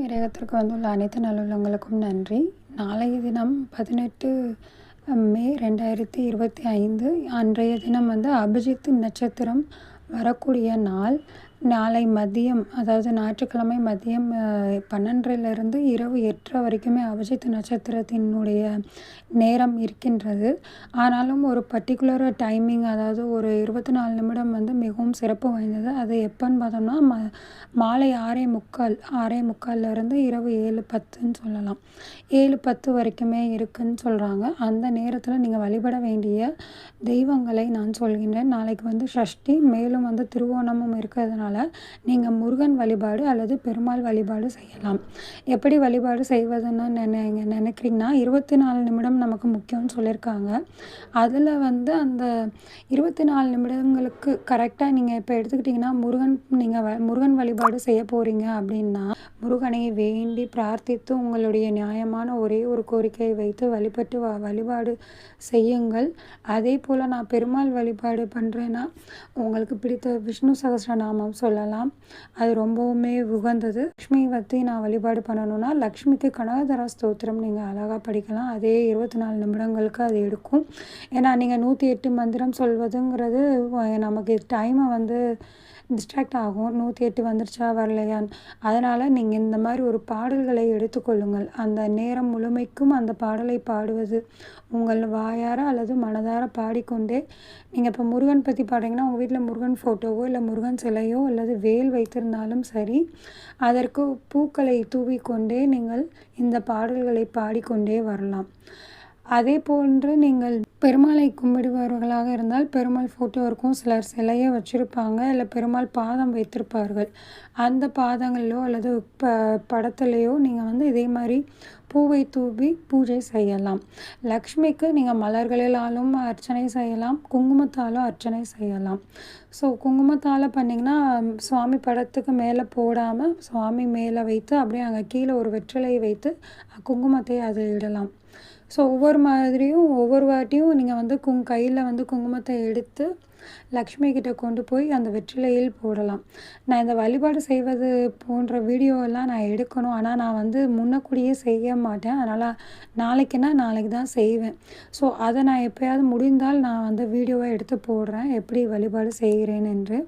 இறையகத்திற்கு வந்துள்ள அனைத்து நல்லுள்ளங்களுக்கும் நன்றி. நாளைய தினம் பதினெட்டு மே ரெண்டாயிரத்தி இருபத்தி ஐந்து அன்றைய தினம் வந்து அபிஜித் நட்சத்திரம் வரக்கூடிய நாள். நாளை மதியம் அதாவது ஞாயிற்றுக்கிழமை மதியம் பன்னெண்டிலிருந்து இரவு எட்டரை வரைக்குமே அபிஜித் நட்சத்திரத்தினுடைய நேரம் இருக்கின்றது. ஆனாலும் ஒரு பர்டிகுலர் டைமிங் அதாவது ஒரு இருபத்தி நாலு நிமிடம் வந்து மிகவும் சிறப்பு வாய்ந்தது. அது எப்போன்னு பார்த்தோம்னா ம மாலை ஆறே முக்கால் ஆறே முக்கால்லேருந்து இரவு ஏழு பத்துன்னு சொல்லலாம். ஏழு பத்து வரைக்குமே இருக்குன்னு சொல்கிறாங்க அந்த நேரத்தில் நீங்கள் வழிபட வேண்டிய தெய்வங்களை நான் சொல்கின்றேன். நாளைக்கு வந்து ஷஷ்டி மேலும் வந்து திருவோணமும் இருக்கிறதுனால அதனால் நீங்கள் முருகன் வழிபாடு அல்லது பெருமாள் வழிபாடு செய்யலாம். எப்படி வழிபாடு செய்வதுன்னு நினை நினைக்கிறீங்கன்னா இருபத்தி நாலு நிமிடம் நமக்கு முக்கியம்னு சொல்லியிருக்காங்க. அதில் வந்து அந்த இருபத்தி நாலு நிமிடங்களுக்கு கரெக்டாக நீங்கள் இப்போ எடுத்துக்கிட்டிங்கன்னா முருகன் நீங்கள் வ முருகன் வழிபாடு செய்ய போகிறீங்க அப்படின்னா முருகனை வேண்டி பிரார்த்தித்து உங்களுடைய நியாயமான ஒரே ஒரு கோரிக்கையை வைத்து வழிபட்டு வ வழிபாடு செய்யுங்கள். அதே போல் நான் பெருமாள் வழிபாடு பண்ணுறேன்னா உங்களுக்கு பிடித்த விஷ்ணு சொல்லலாம். அது ரொம்பவுமே உகந்தது. லக்ஷ்மி பற்றி நான் வழிபாடு பண்ணணும்னா லக்ஷ்மிக்கு கனகதரா ஸ்தோத்திரம் நீங்கள் அழகாக படிக்கலாம். அதே இருபத்தி நாலு நிமிடங்களுக்கு அது எடுக்கும். ஏன்னா நீங்கள் நூற்றி எட்டு மந்திரம் சொல்வதுங்கிறது நமக்கு டைமை வந்து டிஸ்ட்ராக்ட் ஆகும். நூற்றி எட்டு வந்துருச்சா வரலையான்னு அதனால் நீங்கள் இந்த மாதிரி ஒரு பாடல்களை எடுத்துக்கொள்ளுங்கள் அந்த நேரம் முழுமைக்கும் அந்த பாடலை பாடுவது உங்கள் வாயார அல்லது மனதார பாடிக்கொண்டே நீங்கள் இப்போ முருகன் பற்றி பாடுறீங்கன்னா உங்கள் வீட்டில் முருகன் ஃபோட்டோவோ இல்லை முருகன் சிலையோ அல்லது வேல் வைத்திருந்தாலும் சரி அதற்கு பூக்களை தூவிக்கொண்டே நீங்கள் இந்த பாடல்களை பாடிக்கொண்டே வரலாம். அதே போன்று நீங்கள் பெருமாளை கும்பிடுபவர்களாக இருந்தால் பெருமாள் ஃபோட்டோ இருக்கும் சிலர் சிலையை வச்சுருப்பாங்க. இல்லை பெருமாள் பாதம் வைத்திருப்பார்கள். அந்த பாதங்களிலோ அல்லது ப படத்துலையோ நீங்கள் வந்து இதே மாதிரி பூவை தூவி பூஜை செய்யலாம். லக்ஷ்மிக்கு நீங்கள் மலர்களிலாலும் அர்ச்சனை செய்யலாம். குங்குமத்தாலும் அர்ச்சனை செய்யலாம். ஸோ குங்குமத்தால் பண்ணிங்கன்னா சுவாமி படத்துக்கு மேலே போடாமல் சுவாமி மேலே வைத்து அப்படியே அங்கே கீழே ஒரு வெற்றிலையை வைத்து குங்குமத்தை அதில் இடலாம். ஸோ ஒவ்வொரு மாதிரியும் ஒவ்வொரு வாட்டியும் நீங்கள் வந்து குங் கையில் வந்து குங்குமத்தை எடுத்து லக்ஷ்மி கிட்ட கொண்டு போய் அந்த வெற்றிலையில் போடலாம். நான் இந்த வழிபாடு செய்வது போன்ற வீடியோவெல்லாம் நான் எடுக்கணும். ஆனால் நான் வந்து முன்னக்கூடியே செய்ய மாட்டேன். அதனால் நாளைக்குன்னா நாளைக்கு தான் செய்வேன். ஸோ அதை நான் எப்போயாவது முடிந்தால் நான் வந்து வீடியோவை எடுத்து போடுறேன். எப்படி வழிபாடு செய்கிறேன் என்று.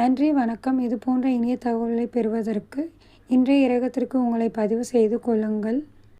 நன்றி வணக்கம். இது போன்ற இனிய தகவல்களை பெறுவதற்கு இன்றைய இரகத்திற்கு உங்களை பதிவு செய்து கொள்ளுங்கள்.